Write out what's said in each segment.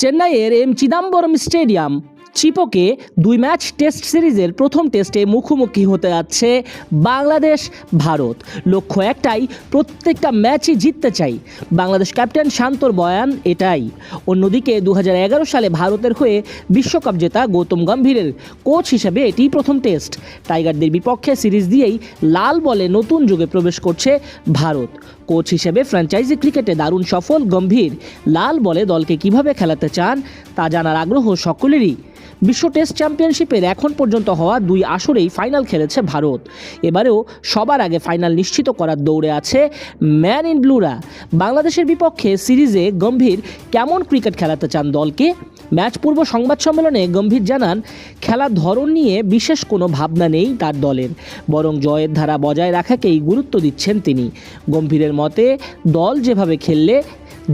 চেন্নাইয়ের M Chidambaram stadium. চিপোকে দুই match test সিরিজের প্রথম টেস্টে মুখোমুখি হতে যাচ্ছে বাংলাদেশ, ভারত। লক্ষ্য একটাই, প্রত্যেকটা ম্যাচই জিততে চাই। বাংলাদেশ ক্যাপ্টেন শান্তর বয়ান এটাই। অন্যদিকে দু হাজার এগারো সালে ভারতের হয়ে বিশ্বকাপ জেতা গৌতম গম্ভীরের কোচ হিসেবে এটি প্রথম টেস্ট। টাইগারদের বিপক্ষে সিরিজ দিয়েই লাল বলে নতুন যুগে প্রবেশ করছে ভারত। কোচ হিসেবে ফ্র্যাঞ্চাইজি ক্রিকেটে দারুণ সফল গম্ভীর। লাল বলে দলকে কীভাবে খেলাতে চান, তা জানার আগ্রহ সকলেরই। বিশ্ব টেস্ট চ্যাম্পিয়নশিপের এখন পর্যন্ত হওয়া দুই আসরেই ফাইনাল খেলেছে ভারত। এবারেও সবার আগে ফাইনাল নিশ্চিত করার দৌড়ে আছে ম্যান ইন ব্লুরা। বাংলাদেশের বিপক্ষে সিরিজে গম্ভীর কেমন ক্রিকেট খেলাতে চান দলকে? ম্যাচ পূর্ব সংবাদ সম্মেলনে গম্ভীর জানান খেলার ধরন নিয়ে বিশেষ কোনো ভাবনা নেই তার দলের। বরং জয়ের ধারা বজায় রাখাকেই গুরুত্ব দিচ্ছেন তিনি। গম্ভীরের মতে, দল যেভাবে খেললে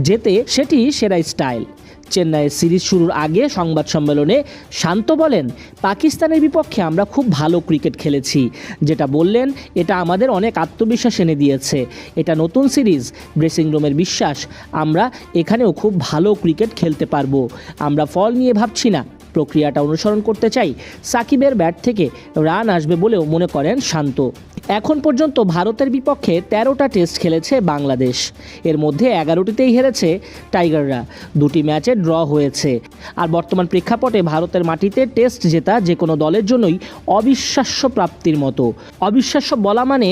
যেতে সেটি সেরা স্টাইল। চেন্নাইয়ের সিরিজ শুরুর আগে সংবাদ সম্মেলনে শান্ত বলেন, পাকিস্তানের বিপক্ষে আমরা খুব ভালো ক্রিকেট খেলেছি। যেটা বললেন, এটা আমাদের অনেক আত্মবিশ্বাস এনে দিয়েছে। এটা নতুন সিরিজ, ড্রেসিং রুমের বিশ্বাস। আমরা এখানেও খুব ভালো ক্রিকেট খেলতে পারব। আমরা ফল নিয়ে ভাবছি না। প্রক্রিয়াটা অনুসরণ করতে চাই। সাকিবের ব্যাট থেকে রান আসবে বলেও মনে করেন শান্ত। এখন পর্যন্ত ভারতের বিপক্ষে তেরোটা টেস্ট খেলেছে বাংলাদেশ। এর মধ্যে এগারোটিতেই হেরেছে টাইগাররা। দুটি ম্যাচে ড্র হয়েছে। আর বর্তমান প্রেক্ষাপটে ভারতের মাটিতে টেস্ট জেতা যে কোনো দলের জন্যই অবিশ্বাস্য প্রাপ্তির মতো। অবিশ্বাস্য বলা মানে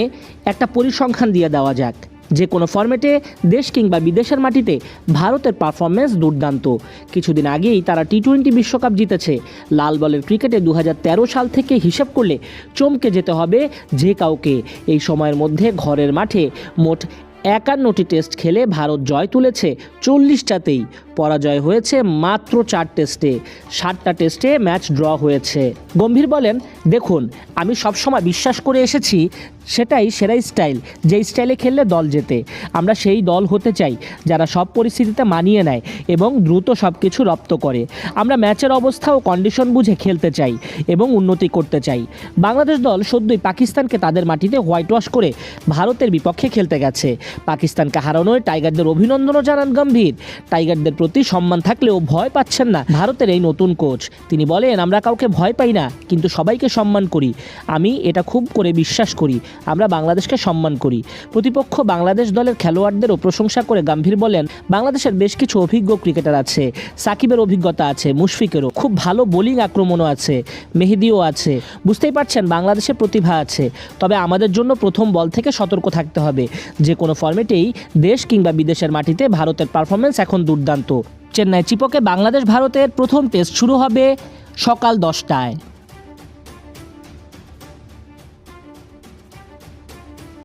একটা পরিসংখ্যান দিয়ে দেওয়া যাক। যে কোনো ফর্মেটে দেশ কিংবা বিদেশের মাটিতে ভারতের পারফরমেন্স দুর্দান্ত। কিছুদিন আগেই তারা টি টোয়েন্টি বিশ্বকাপ জিতেছে। লাল বলের ক্রিকেটে দু হাজার তেরো সাল থেকে হিসেব করলে চমকে যেতে হবে যে কাউকে। এই সময়ের মধ্যে ঘরের মাঠে মোট একান্নটি টেস্ট খেলে ভারত জয় তুলেছে চল্লিশটাতেই। পরাজয় হয়েছে মাত্র চার টেস্টে। সাতটা টেস্টে ম্যাচ ড্র হয়েছে। গম্ভীর বলেন, দেখুন, আমি সবসময় বিশ্বাস করে এসেছি, সেটাই সেরা স্টাইল যে স্টাইলে খেললে দল জেতে। আমরা সেই দল হতে চাই, যারা সব পরিস্থিতিতে মানিয়ে নেয় এবং দ্রুত সব কিছু রপ্ত করে। আমরা ম্যাচের অবস্থা ও কন্ডিশন বুঝে খেলতে চাই এবং উন্নতি করতে চাই। বাংলাদেশ দল সদ্যই পাকিস্তানকে তাদের মাটিতে হোয়াইট ওয়াশ করে ভারতের বিপক্ষে খেলতে গেছে। পাকিস্তানকে হারানোয় টাইগারদের অভিনন্দনও জানান গম্ভীর। টাইগারদের প্রতি সম্মান থাকলেও ভয় পাচ্ছেন না ভারতের এই নতুন কোচ। তিনি বলেন, আমরা কাউকে ভয় পাই না, কিন্তু সবাইকে সম্মান করি। আমি এটা খুব করে বিশ্বাস করি। আমরা বাংলাদেশকে সম্মান করি। প্রতিপক্ষ বাংলাদেশ দলের খেলোয়াড়দেরও প্রশংসা করে গাম্ভীর বলেন, বাংলাদেশের বেশ কিছু অভিজ্ঞ ক্রিকেটার আছে, সাকিবের অভিজ্ঞতা আছে, মুশফিকেরও। খুব ভালো বোলিং আক্রমণও আছে, মেহেদিও আছে। বুঝতেই পারছেন বাংলাদেশের প্রতিভা আছে। তবে আমাদের জন্য প্রথম বল থেকে সতর্ক থাকতে হবে। যে কোনো ফর্মেটেই দেশ কিংবা বিদেশের মাটিতে ভারতের পারফরমেন্স এখন দুর্দান্ত। চেন্নাই। চিপকে বাংলাদেশ ভারতের প্রথম টেস্ট শুরু হবে সকাল দশটায়।